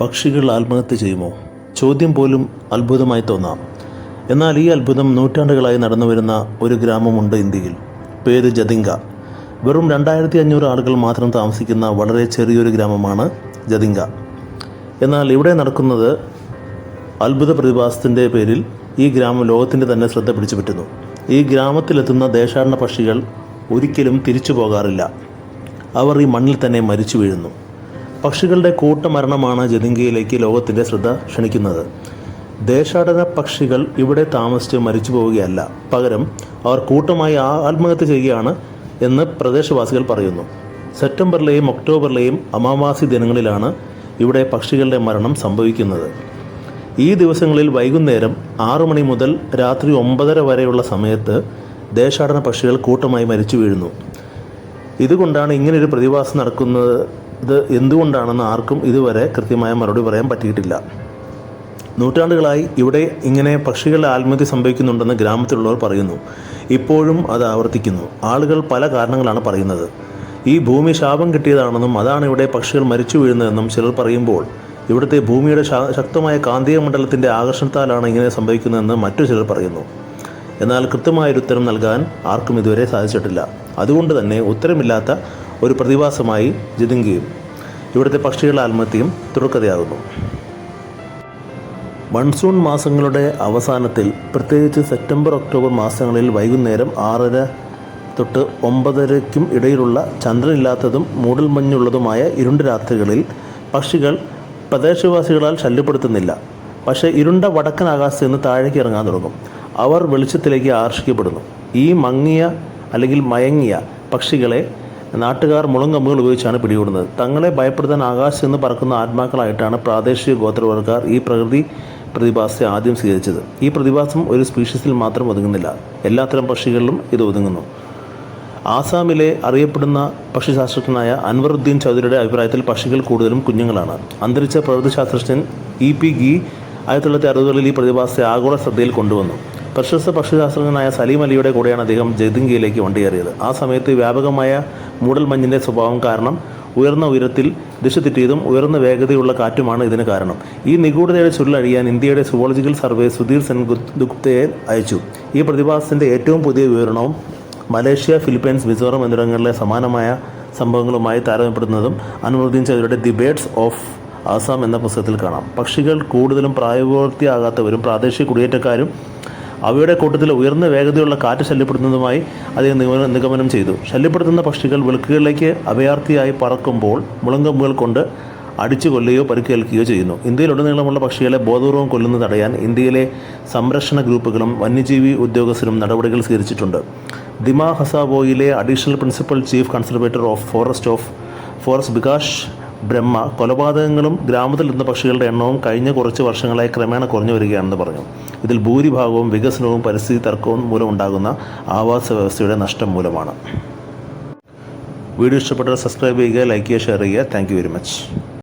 പക്ഷികൾ ആത്മഹത്യ ചെയ്യുമോ? ചോദ്യം പോലും അത്ഭുതമായി തോന്നാം. എന്നാൽ ഈ അത്ഭുതം നൂറ്റാണ്ടുകളായി നടന്നു വരുന്ന ഒരു ഗ്രാമമുണ്ട് ഇന്ത്യയിൽ. പേര് ജതിങ്ക. വെറും രണ്ടായിരത്തി അഞ്ഞൂറ് ആളുകൾ മാത്രം താമസിക്കുന്ന വളരെ ചെറിയൊരു ഗ്രാമമാണ് ജതിങ്ക. എന്നാൽ ഇവിടെ നടക്കുന്നത് അത്ഭുത പ്രതിഭാസത്തിന്റെ പേരിൽ ഈ ഗ്രാമം ലോകത്തിന്റെ തന്നെ ശ്രദ്ധ പിടിച്ചു പറ്റുന്നു ഈ ഗ്രാമത്തിലെത്തുന്ന ദേശാടന പക്ഷികൾ ഒരിക്കലും തിരിച്ചു പോകാറില്ല. അവർ ഈ മണ്ണിൽ തന്നെ മരിച്ചു വീഴുന്നു. പക്ഷികളുടെ കൂട്ടമരണമാണ് ജതിങ്കയിലേക്ക് ലോകത്തിന്റെ ശ്രദ്ധ ക്ഷണിക്കുന്നത്. ദേശാടന പക്ഷികൾ ഇവിടെ താമസിച്ച് മരിച്ചു പോവുകയല്ല. പകരം അവർ കൂട്ടമായി ആത്മഹത്യ ചെയ്യുകയാണ് എന്ന് പ്രദേശവാസികൾ പറയുന്നു. സെപ്റ്റംബറിലെയും ഒക്ടോബറിലെയും അമാവാസി ദിനങ്ങളിലാണ് ഇവിടെ പക്ഷികളുടെ മരണം സംഭവിക്കുന്നത്. ഈ ദിവസങ്ങളിൽ വൈകുന്നേരം ആറു മണി മുതൽ രാത്രി ഒമ്പതര വരെയുള്ള സമയത്ത് ദേശാടന പക്ഷികൾ കൂട്ടമായി മരിച്ചു വീഴുന്നു. ഇതുകൊണ്ടാണ് ഇങ്ങനൊരു പ്രതിഭാസം നടക്കുന്നത് ഇത് എന്തുകൊണ്ടാണെന്ന് ആർക്കും ഇതുവരെ കൃത്യമായ മറുപടി പറയാൻ പറ്റിയിട്ടില്ല. നൂറ്റാണ്ടുകളായി ഇവിടെ ഇങ്ങനെ പക്ഷികളുടെ ആത്മഹത്യ സംഭവിക്കുന്നുണ്ടെന്ന് ഗ്രാമത്തിലുള്ളവർ പറയുന്നു. ഇപ്പോഴും അത് ആവർത്തിക്കുന്നു. ആളുകൾ പല കാരണങ്ങളാണ് പറയുന്നത്. ഈ ഭൂമി ശാപം കിട്ടിയതാണെന്നും അതാണ് ഇവിടെ പക്ഷികൾ മരിച്ചു വീഴുന്നതെന്നും ചിലർ പറയുമ്പോൾ ഇവിടുത്തെ ഭൂമിയുടെ ശക്തമായ കാന്തിക മണ്ഡലത്തിന്റെ ആകർഷണത്താലാണ് ഇങ്ങനെ സംഭവിക്കുന്നതെന്ന് മറ്റു ചിലർ പറയുന്നു. എന്നാൽ കൃത്യമായൊരു ഉത്തരം നൽകാൻ ആർക്കും ഇതുവരെ സാധിച്ചിട്ടില്ല. അതുകൊണ്ട് തന്നെ ഉത്തരമില്ലാത്ത ഒരു പ്രതിഭാസമായി ജതിങ്കയും ഇവിടുത്തെ പക്ഷികളുടെ ആത്മഹത്യയും തുടർക്കഥയാകുന്നു. മൺസൂൺ മാസങ്ങളുടെ അവസാനത്തിൽ പ്രത്യേകിച്ച് സെപ്റ്റംബർ ഒക്ടോബർ മാസങ്ങളിൽ വൈകുന്നേരം ആറര തൊട്ട് ഒമ്പതരയ്ക്കും ഇടയിലുള്ള ചന്ദ്രനില്ലാത്തതും മൂടൽമഞ്ഞുള്ളതുമായ ഇരുണ്ട രാത്രികളിൽ പക്ഷികൾ പ്രദേശവാസികളാൽ ശല്യപ്പെടുത്തുന്നില്ല. പക്ഷേ ഇരുണ്ട വടക്കൻ ആകാശത്ത് നിന്ന് താഴേക്ക് ഇറങ്ങാൻ തുടങ്ങും. അവർ വെളിച്ചത്തിലേക്ക് ആകർഷിക്കപ്പെടുന്നു. ഈ മങ്ങിയ അല്ലെങ്കിൽ മയങ്ങിയ പക്ഷികളെ നാട്ടുകാർ മുളങ്കമ്പുകൾ ഉപയോഗിച്ചാണ് പിടികൂടുന്നത്. തങ്ങളെ ഭയപ്പെടുത്താൻ ആകാശത്ത് നിന്ന് പറക്കുന്ന ആത്മാക്കളായിട്ടാണ് പ്രാദേശിക ഗോത്രവർഗക്കാർ ഈ പ്രകൃതി പ്രതിഭാസത്തെ ആദ്യം സ്വീകരിച്ചത്. ഈ പ്രതിഭാസം ഒരു സ്പീഷീസിൽ മാത്രം ഒതുങ്ങുന്നില്ല. എല്ലാത്തരം പക്ഷികളിലും ഇത് ഒതുങ്ങുന്നു. ആസാമിലെ അറിയപ്പെടുന്ന പക്ഷിശാസ്ത്രജ്ഞനായ അൻവറുദ്ദീൻ ചൗധരിയുടെ അഭിപ്രായത്തിൽ പക്ഷികൾ കൂടുതലും കുഞ്ഞുങ്ങളാണ്. അന്തരിച്ച പ്രകൃതിശാസ്ത്രജ്ഞൻ ഇ പി ഗി ആയിരത്തി തൊള്ളായിരത്തി അറുപതുകളിൽ ഈ പ്രതിഭാസത്തെ ആഗോള ശ്രദ്ധയിൽ കൊണ്ടുവന്നു. പ്രശസ്ത പക്ഷിശാസ്ത്രജ്ഞനായ സലീം അലിയുടെ കൂടെയാണ് അദ്ദേഹം ജയ്തിങ്കയിലേക്ക് വണ്ടിയേറിയത്. ആ സമയത്ത് വ്യാപകമായ മൂടൽമഞ്ഞിന്റെ സ്വഭാവം കാരണം ഉയർന്ന ഉയരത്തിൽ ദിശ തെറ്റിയതും ഉയർന്ന വേഗതയുള്ള കാറ്റുമാണ് ഇതിന് കാരണം. ഈ നിഗൂഢതയുടെ ചുരുളഴിയാൻ ഇന്ത്യയുടെ സുവോളജിക്കൽ സർവേ സുധീർ സെൻ ഗുപ്തയെ അയച്ചു. ഈ പ്രതിഭാസത്തിന്റെ ഏറ്റവും പുതിയ വിവരണവും മലേഷ്യ ഫിലിപ്പൈൻസ് മിസോറം എന്നിവിടങ്ങളിലെ സമാനമായ സംഭവങ്ങളുമായി താരതമ്യപ്പെടുന്നതും Anwaruddin the birds of Assam എന്ന പുസ്തകത്തിൽ കാണാം. പക്ഷികൾ കൂടുതലും പ്രായപൂർത്തിയാകാത്തവരും പ്രാദേശിക കുടിയേറ്റക്കാരും അവയുടെ കൂട്ടത്തിൽ ഉയർന്ന വേഗതയുള്ള കാറ്റ് ശല്യപ്പെടുത്തുന്നതുമായി അദ്ദേഹം നിഗമനം ചെയ്തു. ശല്യപ്പെടുത്തുന്ന പക്ഷികൾ വിളക്കുകളിലേക്ക് അഭയാർത്ഥിയായി പറക്കുമ്പോൾ മുളങ്കമ്പുകൾ കൊണ്ട് അടിച്ചു കൊല്ലുകയോ പരിക്കേൽക്കുകയോ ചെയ്യുന്നു. ഇന്ത്യയിലുടനീളമുള്ള പക്ഷികളെ ബോധപൂർവം കൊല്ലുന്നത് തടയാൻ ഇന്ത്യയിലെ സംരക്ഷണ ഗ്രൂപ്പുകളും വന്യജീവി ഉദ്യോഗസ്ഥരും നടപടികൾ സ്വീകരിച്ചിട്ടുണ്ട്. Dima ഹസാബോയിലെ additional principal chief conservator of forest of forest Bikash Brahma കൊലപാതകങ്ങളും ഗ്രാമത്തിൽ നിന്ന പക്ഷികളുടെ എണ്ണവും കഴിഞ്ഞ കുറച്ച് വർഷങ്ങളായി ക്രമേണ കുറഞ്ഞു വരികയാണെന്ന് പറഞ്ഞു. ഇതിൽ ഭൂരിഭാഗവും വികസനവും പരിസ്ഥിതി തർക്കവും മൂലമുണ്ടാകുന്ന ആവാസ വ്യവസ്ഥയുടെ നഷ്ടം മൂലമാണ്. വീഡിയോ ഇഷ്ടപ്പെട്ടാൽ സബ്സ്ക്രൈബ് ചെയ്യുക ലൈക്ക് ചെയ്യുക ഷെയർ ചെയ്യുക. Thank very much